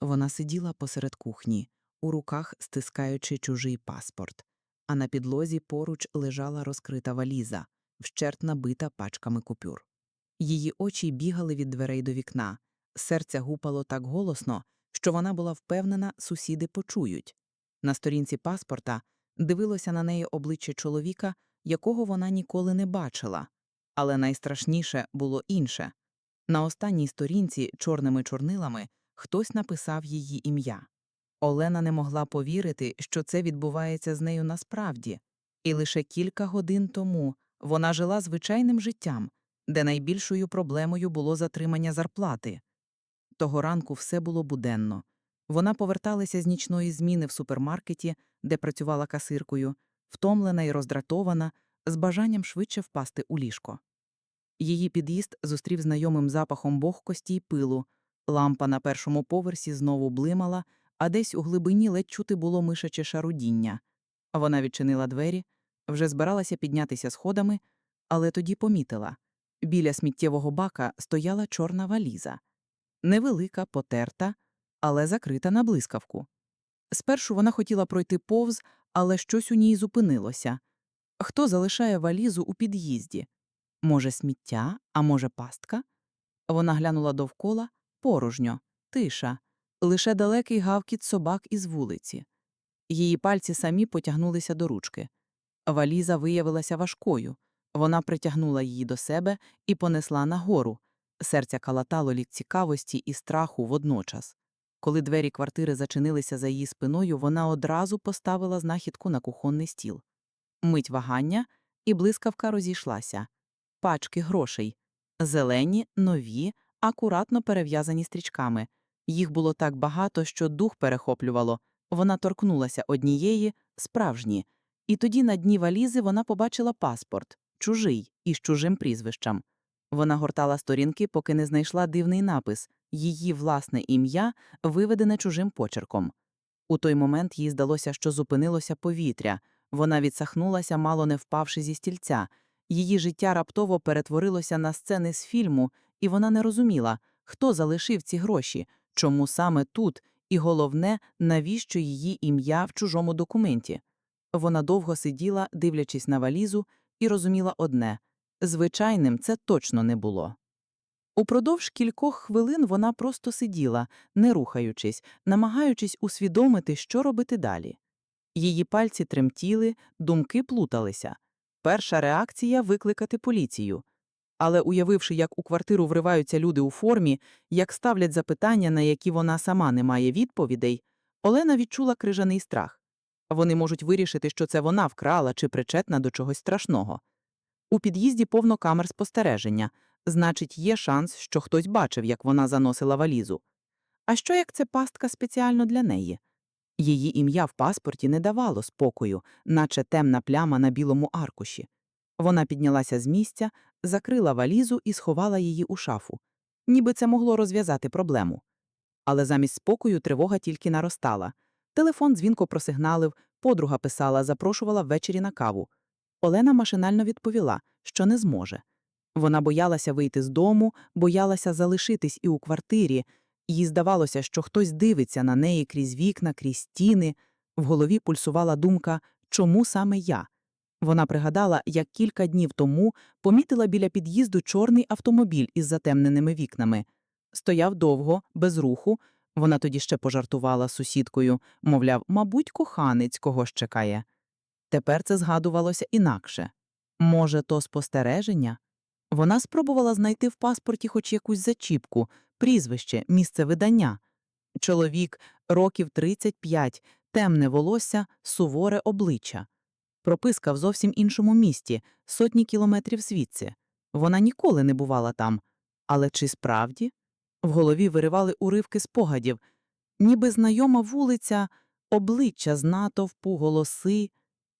Вона сиділа посеред кухні, у руках стискаючи чужий паспорт, а на підлозі поруч лежала розкрита валіза, вщерть набита пачками купюр. Її очі бігали від дверей до вікна, серце гупало так голосно, що вона була впевнена, сусіди почують. На сторінці паспорта дивилося на неї обличчя чоловіка, якого вона ніколи не бачила. Але найстрашніше було інше. На останній сторінці чорними чорнилами хтось написав її ім'я. Олена не могла повірити, що це відбувається з нею насправді, і лише кілька годин тому вона жила звичайним життям, де найбільшою проблемою було затримання зарплати. Того ранку все було буденно. Вона поверталася з нічної зміни в супермаркеті, де працювала касиркою, втомлена і роздратована, з бажанням швидше впасти у ліжко. Її під'їзд зустрів знайомим запахом богкості й пилу. Лампа на першому поверсі знову блимала, а десь у глибині ледь чути було мишаче шарудіння. Вона відчинила двері, вже збиралася піднятися сходами, але тоді помітила біля сміттєвого бака стояла чорна валіза. Невелика, потерта, але закрита на блискавку. Спершу вона хотіла пройти повз, але щось у ній зупинилося. Хто залишає валізу у під'їзді? Може, сміття, а може, пастка? Вона глянула довкола порожньо, тиша, лише далекий гавкіт собак із вулиці. Її пальці самі потягнулися до ручки. Валіза виявилася важкою. Вона притягнула її до себе і понесла нагору. Серця калатало від цікавості і страху водночас. Коли двері квартири зачинилися за її спиною, вона одразу поставила знахідку на кухонний стіл. Мить вагання, і блискавка розійшлася. Пачки грошей. Зелені, нові, акуратно перев'язані стрічками. Їх було так багато, що дух перехоплювало. Вона торкнулася однієї, справжні. І тоді на дні валізи вона побачила паспорт, чужий, із чужим прізвищем. Вона гортала сторінки, поки не знайшла дивний напис її власне ім'я, виведене чужим почерком. У той момент їй здалося, що зупинилося повітря. Вона відсахнулася, мало не впавши зі стільця. Її життя раптово перетворилося на сцени з фільму, і вона не розуміла, хто залишив ці гроші, чому саме тут, і головне, навіщо її ім'я в чужому документі. Вона довго сиділа, дивлячись на валізу, і розуміла одне звичайним це точно не було. Упродовж кількох хвилин вона просто сиділа, не рухаючись, намагаючись усвідомити, що робити далі. Її пальці тремтіли, думки плуталися. Перша реакція викликати поліцію. Але уявивши, як у квартиру вриваються люди у формі, як ставлять запитання, на які вона сама не має відповідей, Олена відчула крижаний страх. Вони можуть вирішити, що це вона вкрала чи причетна до чогось страшного. У під'їзді повно камер спостереження, значить, є шанс, що хтось бачив, як вона заносила валізу. А що як це пастка спеціально для неї? Її ім'я в паспорті не давало спокою, наче темна пляма на білому аркуші. Вона піднялася з місця, закрила валізу і сховала її у шафу. Ніби це могло розв'язати проблему. Але замість спокою тривога тільки наростала. Телефон дзвінко просигналив, подруга писала, запрошувала ввечері на каву. Олена машинально відповіла, що не зможе. Вона боялася вийти з дому, боялася залишитись і у квартирі. Їй здавалося, що хтось дивиться на неї крізь вікна, крізь стіни. В голові пульсувала думка, чому саме я? Вона пригадала, як кілька днів тому помітила біля під'їзду чорний автомобіль із затемненими вікнами. Стояв довго, без руху. Вона тоді ще пожартувала сусідкою, мовляв, мабуть, коханець когось чекає. Тепер це згадувалося інакше. Може, то спостереження? Вона спробувала знайти в паспорті хоч якусь зачіпку, прізвище, місце видання. Чоловік, років 35, темне волосся, суворе обличчя. Прописка в зовсім іншому місті, сотні кілометрів звідси. Вона ніколи не бувала там. Але чи справді? В голові виривали уривки спогадів, ніби знайома вулиця, обличчя з натовпу, голоси.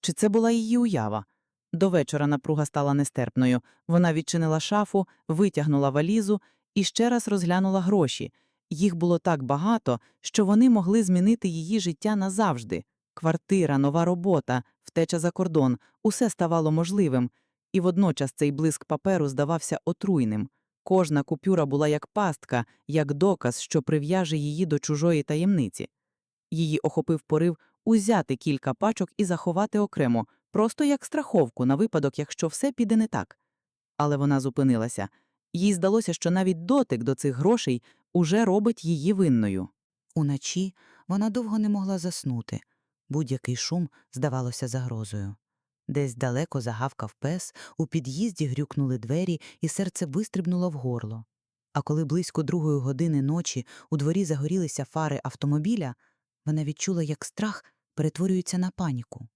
Чи це була її уява? До вечора напруга стала нестерпною. Вона відчинила шафу, витягнула валізу і ще раз розглянула гроші. Їх було так багато, що вони могли змінити її життя назавжди. Квартира, нова робота, втеча за кордон усе ставало можливим, і водночас цей блиск паперу здавався отруйним. Кожна купюра була як пастка, як доказ, що прив'яже її до чужої таємниці. Її охопив порив узяти кілька пачок і заховати окремо, просто як страховку на випадок, якщо все піде не так. Але вона зупинилася. Їй здалося, що навіть дотик до цих грошей уже робить її винною. Уночі вона довго не могла заснути. Будь-який шум здавалося загрозою. Десь далеко загавкав пес, у під'їзді грюкнули двері, і серце вистрибнуло в горло. А коли близько другої години ночі у дворі загорілися фари автомобіля, вона відчула, як страх перетворюється на паніку.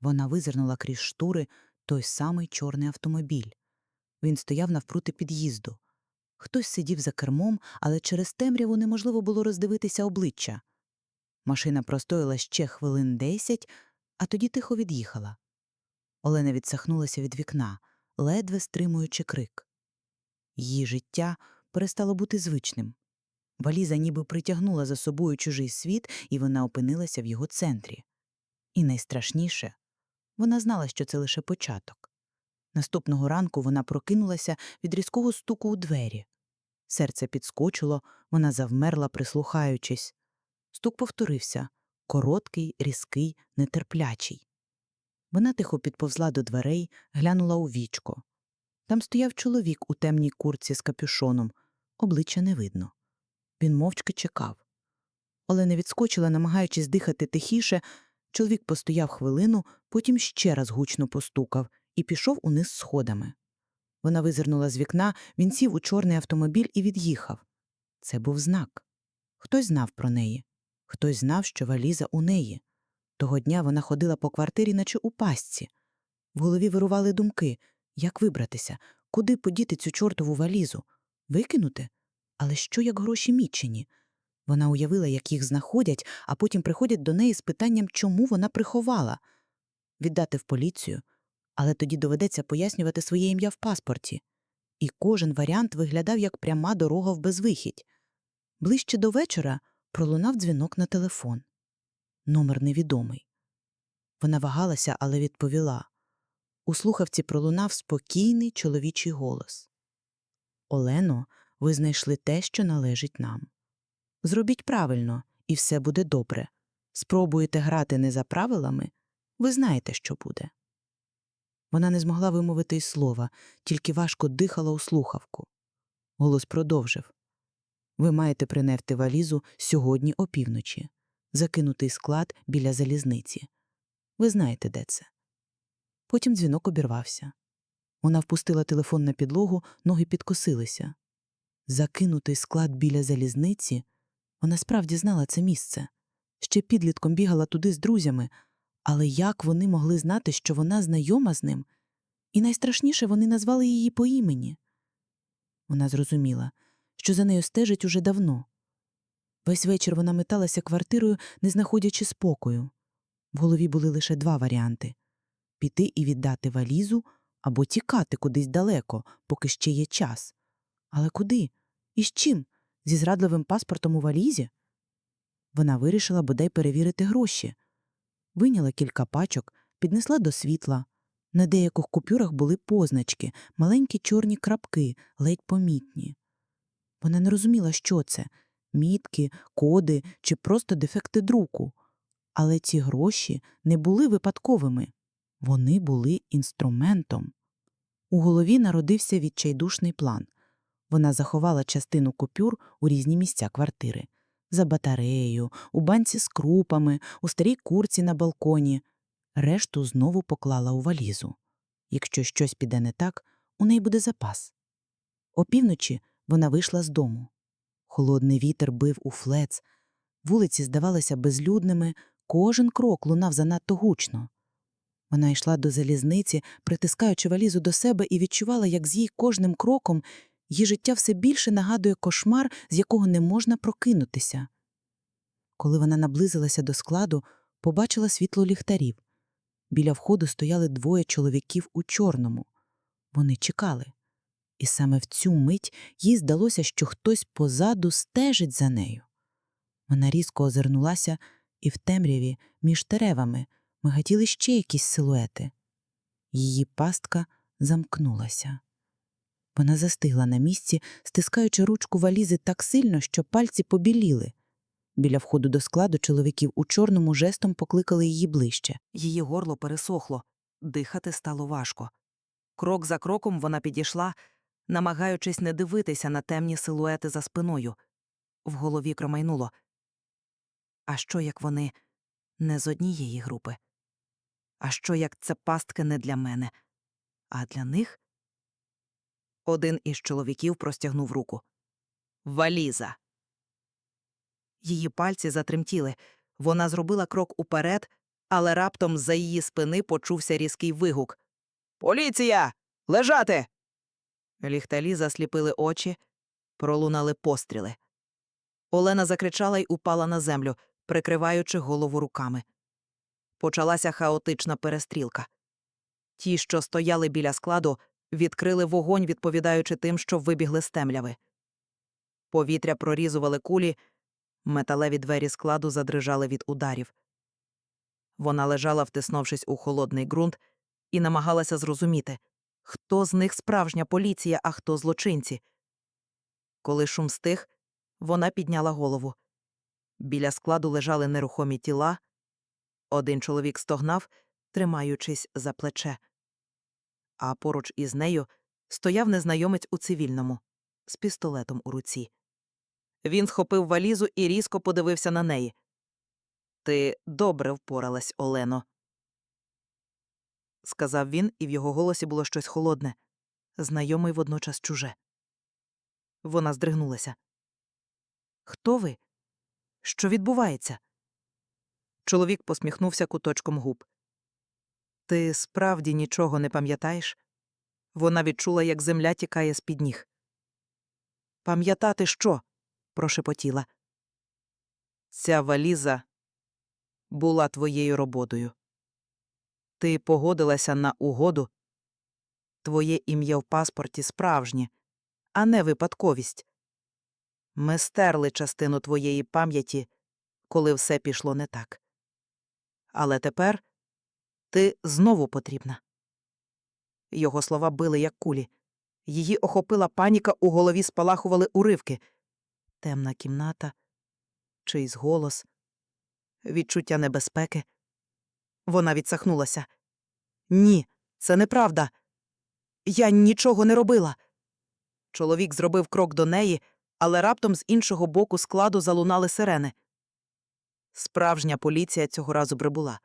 Вона визирнула крізь штури той самий чорний автомобіль. Він стояв навпроти під'їзду. Хтось сидів за кермом, але через темряву неможливо було роздивитися обличчя. Машина простояла ще хвилин десять, а тоді тихо від'їхала. Олена відсахнулася від вікна, ледве стримуючи крик. Її життя перестало бути звичним. Валіза ніби притягнула за собою чужий світ, і вона опинилася в його центрі. І найстрашніше вона знала, що це лише початок. Наступного ранку вона прокинулася від різкого стуку у двері. Серце підскочило, вона завмерла, прислухаючись. Стук повторився короткий, різкий, нетерплячий. Вона тихо підповзла до дверей, глянула у вічко. Там стояв чоловік у темній курці з капюшоном, обличчя не видно. Він мовчки чекав. Олена відскочила, намагаючись дихати тихіше. Чоловік постояв хвилину, потім ще раз гучно постукав і пішов униз сходами. Вона визирнула з вікна, він сів у чорний автомобіль і від'їхав. Це був знак. Хтось знав про неї, хтось знав, що валіза у неї. Того дня вона ходила по квартирі, наче у пастці. В голові вирували думки як вибратися, куди подіти цю чортову валізу, викинути? Але що як гроші мічені? Вона уявила, як їх знаходять, а потім приходять до неї з питанням, чому вона приховала. Віддати в поліцію, але тоді доведеться пояснювати своє ім'я в паспорті. І кожен варіант виглядав як пряма дорога в безвихідь. Ближче до вечора пролунав дзвінок на телефон. Номер невідомий. Вона вагалася, але відповіла. У слухавці пролунав спокійний чоловічий голос. Олено, ви знайшли те, що належить нам. Зробіть правильно, і все буде добре. Спробуєте грати не за правилами, ви знаєте, що буде. Вона не змогла вимовити й слова, тільки важко дихала у слухавку. Голос продовжив Ви маєте принести валізу сьогодні опівночі, закинутий склад біля залізниці. Ви знаєте, де це. Потім дзвінок обірвався. Вона впустила телефон на підлогу, ноги підкосилися. Закинутий склад біля залізниці. Вона справді знала це місце. Ще підлітком бігала туди з друзями, але як вони могли знати, що вона знайома з ним? І найстрашніше вони назвали її по імені. Вона зрозуміла, що за нею стежить уже давно. Весь вечір вона металася квартирою, не знаходячи спокою. В голові були лише два варіанти піти і віддати валізу або тікати кудись далеко, поки ще є час. Але куди? І з чим? Зі зрадливим паспортом у валізі? Вона вирішила бодай перевірити гроші. Виняла кілька пачок, піднесла до світла. На деяких купюрах були позначки, маленькі чорні крапки, ледь помітні. Вона не розуміла, що це мітки, коди чи просто дефекти друку. Але ці гроші не були випадковими, вони були інструментом. У голові народився відчайдушний план. Вона заховала частину купюр у різні місця квартири за батареєю, у банці з крупами, у старій курці на балконі. Решту знову поклала у валізу. Якщо щось піде не так, у неї буде запас. Опівночі вона вийшла з дому. Холодний вітер бив у флец, вулиці здавалися безлюдними, кожен крок лунав занадто гучно. Вона йшла до залізниці, притискаючи валізу до себе, і відчувала, як з її кожним кроком її життя все більше нагадує кошмар, з якого не можна прокинутися. Коли вона наблизилася до складу, побачила світло ліхтарів. Біля входу стояли двоє чоловіків у чорному. Вони чекали. І саме в цю мить їй здалося, що хтось позаду стежить за нею. Вона різко озирнулася, і в темряві між деревами мигатіли ще якісь силуети. Її пастка замкнулася. Вона застигла на місці, стискаючи ручку валізи так сильно, що пальці побіліли. Біля входу до складу чоловіків у чорному жестом покликали її ближче. Її горло пересохло, дихати стало важко. Крок за кроком вона підійшла, намагаючись не дивитися на темні силуети за спиною. В голові кромайнуло. А що, як вони не з однієї групи? А що, як це пастки не для мене, а для них? Один із чоловіків простягнув руку. Валіза. Її пальці затремтіли. Вона зробила крок уперед, але раптом за її спини почувся різкий вигук. Поліція! Лежати! Ліхталі засліпили очі, пролунали постріли. Олена закричала й упала на землю, прикриваючи голову руками. Почалася хаотична перестрілка. Ті, що стояли біля складу, відкрили вогонь, відповідаючи тим, що вибігли з темряви. Повітря прорізували кулі, металеві двері складу задрижали від ударів. Вона лежала, втиснувшись у холодний ґрунт, і намагалася зрозуміти, хто з них справжня поліція, а хто злочинці. Коли шум стих, вона підняла голову. Біля складу лежали нерухомі тіла. Один чоловік стогнав, тримаючись за плече. А поруч із нею стояв незнайомець у цивільному, з пістолетом у руці. Він схопив валізу і різко подивився на неї. Ти добре впоралась, Олено, сказав він, і в його голосі було щось холодне, знайоме й водночас чуже. Вона здригнулася. Хто ви? Що відбувається? Чоловік посміхнувся куточком губ. Ти справді нічого не пам'ятаєш? Вона відчула, як земля тікає з під ніг. Пам'ятати що? прошепотіла. Ця валіза була твоєю роботою. Ти погодилася на угоду. Твоє ім'я в паспорті справжнє, а не випадковість. Ми стерли частину твоєї пам'яті, коли все пішло не так. Але тепер ти знову потрібна. Його слова били, як кулі. Її охопила паніка, у голові спалахували уривки. Темна кімната, чийсь голос, відчуття небезпеки. Вона відсахнулася. Ні, це неправда. Я нічого не робила. Чоловік зробив крок до неї, але раптом з іншого боку складу залунали сирени. Справжня поліція цього разу прибула.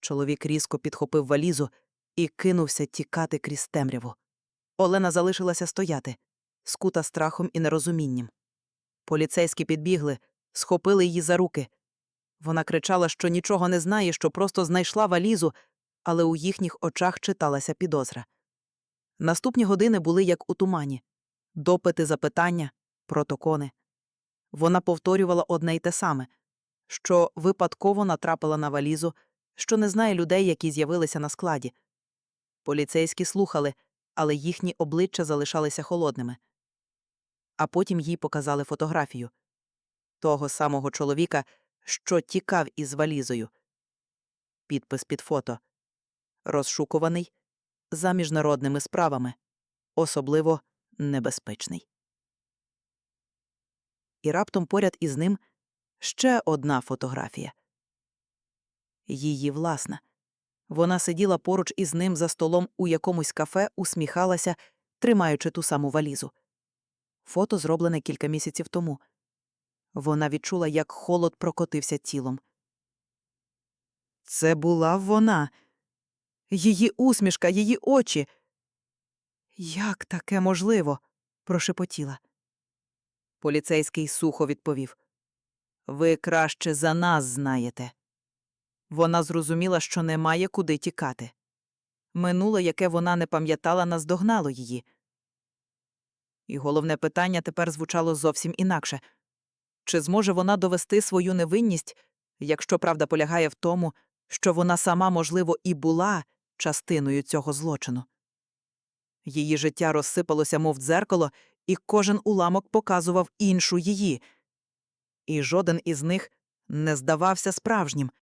Чоловік різко підхопив валізу і кинувся тікати крізь темряву. Олена залишилася стояти, скута страхом і нерозумінням. Поліцейські підбігли, схопили її за руки. Вона кричала, що нічого не знає, що просто знайшла валізу, але у їхніх очах читалася підозра. Наступні години були як у тумані допити запитання, протокони. Вона повторювала одне й те саме що випадково натрапила на валізу, що не знає людей, які з'явилися на складі. Поліцейські слухали, але їхні обличчя залишалися холодними. А потім їй показали фотографію того самого чоловіка, що тікав із валізою. Підпис під фото розшукуваний за міжнародними справами, особливо небезпечний. І раптом поряд із ним ще одна фотографія. Її власна. Вона сиділа поруч із ним за столом у якомусь кафе, усміхалася, тримаючи ту саму валізу. Фото зроблене кілька місяців тому. Вона відчула, як холод прокотився тілом. Це була вона. Її усмішка, її очі. Як таке можливо? прошепотіла. Поліцейський сухо відповів. Ви краще за нас знаєте. Вона зрозуміла, що немає куди тікати. Минуле, яке вона не пам'ятала, наздогнало її. І головне питання тепер звучало зовсім інакше чи зможе вона довести свою невинність, якщо правда полягає в тому, що вона сама, можливо, і була частиною цього злочину? Її життя розсипалося, мов дзеркало, і кожен уламок показував іншу її, і жоден із них не здавався справжнім,